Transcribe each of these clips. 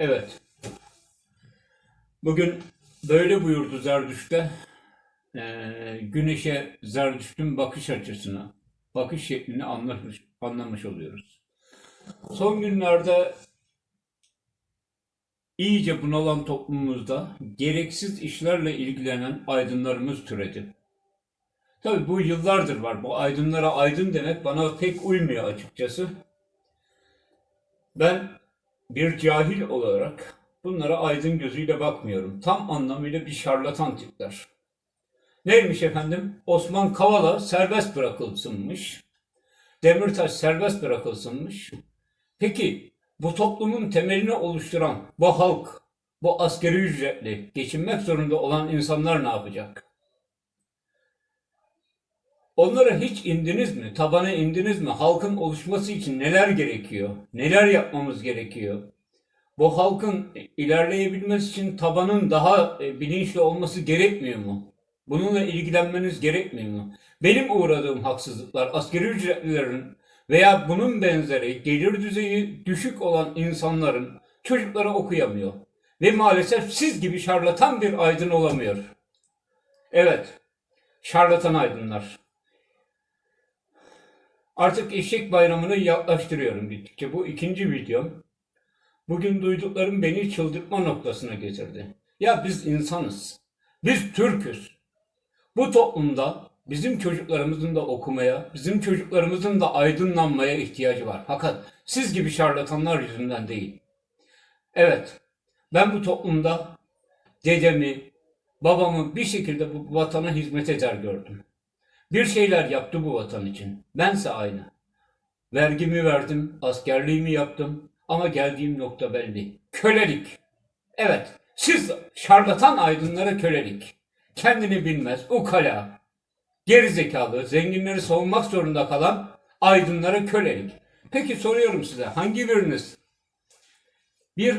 Evet. Bugün böyle buyurdu Zerdüşt'te. Ee, güneşe Zerdüşt'ün bakış açısını, bakış şeklini anlamış, anlamış oluyoruz. Son günlerde iyice bunalan toplumumuzda gereksiz işlerle ilgilenen aydınlarımız türedi. Tabii bu yıllardır var. Bu aydınlara aydın demek bana pek uymuyor açıkçası. Ben bir cahil olarak bunlara aydın gözüyle bakmıyorum. Tam anlamıyla bir şarlatan tipler. Neymiş efendim? Osman Kavala serbest bırakılsınmış. Demirtaş serbest bırakılsınmış. Peki bu toplumun temelini oluşturan bu halk, bu askeri ücretli, geçinmek zorunda olan insanlar ne yapacak? Onlara hiç indiniz mi? Tabana indiniz mi? Halkın oluşması için neler gerekiyor? Neler yapmamız gerekiyor? Bu halkın ilerleyebilmesi için tabanın daha e, bilinçli olması gerekmiyor mu? Bununla ilgilenmeniz gerekmiyor mu? Benim uğradığım haksızlıklar, askeri ücretlilerin veya bunun benzeri gelir düzeyi düşük olan insanların çocukları okuyamıyor. Ve maalesef siz gibi şarlatan bir aydın olamıyor. Evet, şarlatan aydınlar. Artık eşek bayramını yaklaştırıyorum gittikçe. Bu ikinci videom. Bugün duyduklarım beni çıldırtma noktasına getirdi. Ya biz insanız. Biz Türk'üz. Bu toplumda bizim çocuklarımızın da okumaya, bizim çocuklarımızın da aydınlanmaya ihtiyacı var. Fakat siz gibi şarlatanlar yüzünden değil. Evet, ben bu toplumda dedemi, babamı bir şekilde bu vatana hizmet eder gördüm. Bir şeyler yaptı bu vatan için. Bense aynı. Vergimi verdim, askerliğimi yaptım ama geldiğim nokta belli. Kölelik. Evet, siz şarlatan aydınlara kölelik. Kendini bilmez, ukala, gerizekalı, zenginleri savunmak zorunda kalan aydınlara kölelik. Peki soruyorum size, hangi biriniz bir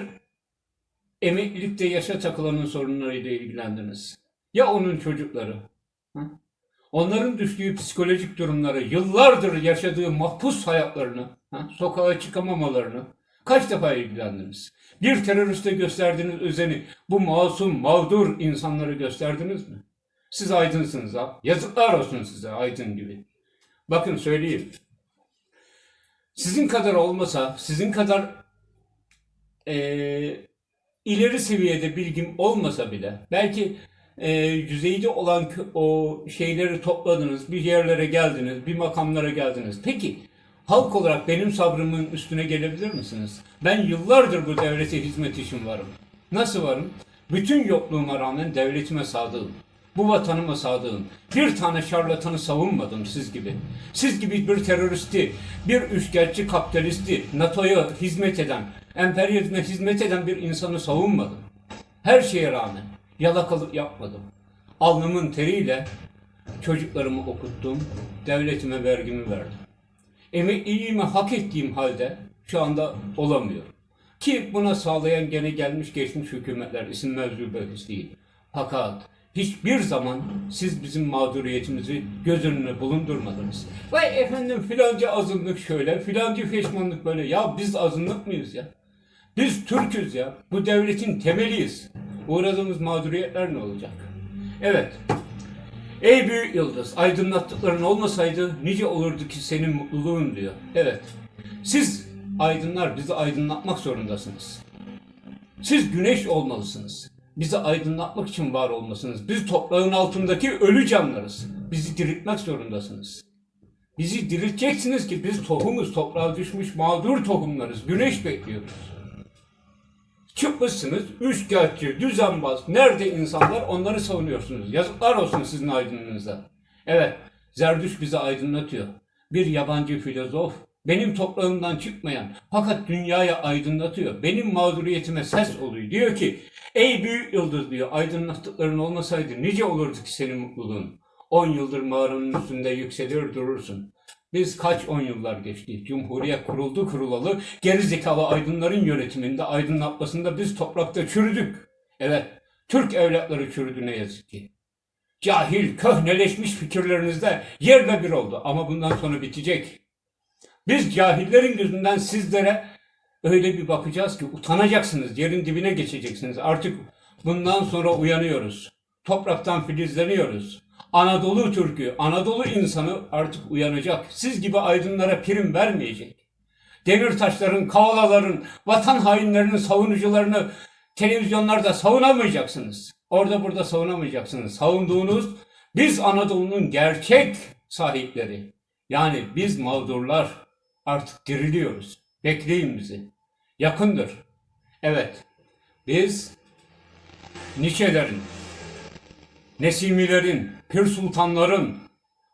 emeklilikte yaşa takılanın sorunlarıyla ilgilendiniz? Ya onun çocukları? Hı? Onların düştüğü psikolojik durumları, yıllardır yaşadığı mahpus hayatlarını, ha, sokağa çıkamamalarını kaç defa ilgilendiniz? Bir teröriste gösterdiğiniz özeni bu masum, mağdur insanları gösterdiniz mi? Siz aydınsınız ha. Yazıklar olsun size aydın gibi. Bakın söyleyeyim. Sizin kadar olmasa, sizin kadar eee, ileri seviyede bilgim olmasa bile belki e, yüzeyde olan o şeyleri topladınız, bir yerlere geldiniz, bir makamlara geldiniz. Peki halk olarak benim sabrımın üstüne gelebilir misiniz? Ben yıllardır bu devlete hizmet için varım. Nasıl varım? Bütün yokluğuma rağmen devletime sadığım. Bu vatanıma sadığım. Bir tane şarlatanı savunmadım siz gibi. Siz gibi bir teröristi, bir üçkağıtçı kapitalisti, NATO'ya hizmet eden, emperyalizme hizmet eden bir insanı savunmadım. Her şeye rağmen yalakalık yapmadım. Alnımın teriyle çocuklarımı okuttum, devletime vergimi verdim. Emekliliğimi hak ettiğim halde şu anda olamıyor. Ki buna sağlayan gene gelmiş geçmiş hükümetler isim mevzu bahis değil. Fakat hiçbir zaman siz bizim mağduriyetimizi göz önüne bulundurmadınız. Vay efendim filanca azınlık şöyle, filanca feşmanlık böyle. Ya biz azınlık mıyız ya? Biz Türk'üz ya. Bu devletin temeliyiz. Uğradığımız mağduriyetler ne olacak? Evet. Ey büyük yıldız, aydınlattıkların olmasaydı nice olurdu ki senin mutluluğun diyor. Evet. Siz aydınlar bizi aydınlatmak zorundasınız. Siz güneş olmalısınız. Bizi aydınlatmak için var olmalısınız. Biz toprağın altındaki ölü canlarız. Bizi diriltmek zorundasınız. Bizi dirilteceksiniz ki biz tohumuz, toprağa düşmüş mağdur tohumlarız. Güneş bekliyoruz. Çıkmışsınız, üçkağıtçı, düzenbaz, nerede insanlar onları savunuyorsunuz. Yazıklar olsun sizin aydınlığınıza. Evet, Zerdüş bizi aydınlatıyor. Bir yabancı filozof, benim toprağımdan çıkmayan fakat dünyaya aydınlatıyor. Benim mağduriyetime ses oluyor. Diyor ki, ey büyük yıldız diyor, aydınlattıkların olmasaydı nice olurdu ki senin mutluluğun. On yıldır mağaranın üstünde yükselir durursun. Biz kaç on yıllar geçti. Cumhuriyet kuruldu kurulalı. Geri zekalı aydınların yönetiminde, aydınlatmasında biz toprakta çürüdük. Evet, Türk evlatları çürüdü ne yazık ki. Cahil, köhneleşmiş fikirlerinizde yerle bir oldu. Ama bundan sonra bitecek. Biz cahillerin gözünden sizlere öyle bir bakacağız ki utanacaksınız, yerin dibine geçeceksiniz. Artık bundan sonra uyanıyoruz. Topraktan filizleniyoruz. Anadolu Türk'ü, Anadolu insanı artık uyanacak. Siz gibi aydınlara prim vermeyecek. Demirtaşların, kavalaların, vatan hainlerinin savunucularını televizyonlarda savunamayacaksınız. Orada burada savunamayacaksınız. Savunduğunuz biz Anadolu'nun gerçek sahipleri. Yani biz mağdurlar artık diriliyoruz. Bekleyin bizi. Yakındır. Evet. Biz Nietzsche'lerin, Nesimilerin, Pir Sultanların,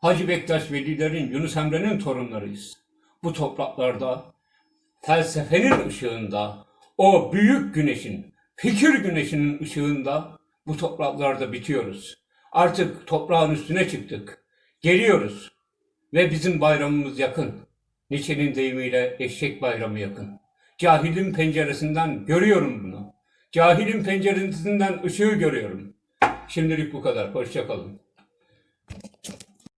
Hacı Bektaş Velilerin, Yunus Emre'nin torunlarıyız. Bu topraklarda felsefenin ışığında, o büyük güneşin, fikir güneşinin ışığında bu topraklarda bitiyoruz. Artık toprağın üstüne çıktık. Geliyoruz. Ve bizim bayramımız yakın. Nietzsche'nin deyimiyle eşek bayramı yakın. Cahilin penceresinden görüyorum bunu. Cahilin penceresinden ışığı görüyorum. Şimdilik bu kadar. Hoşça kalın.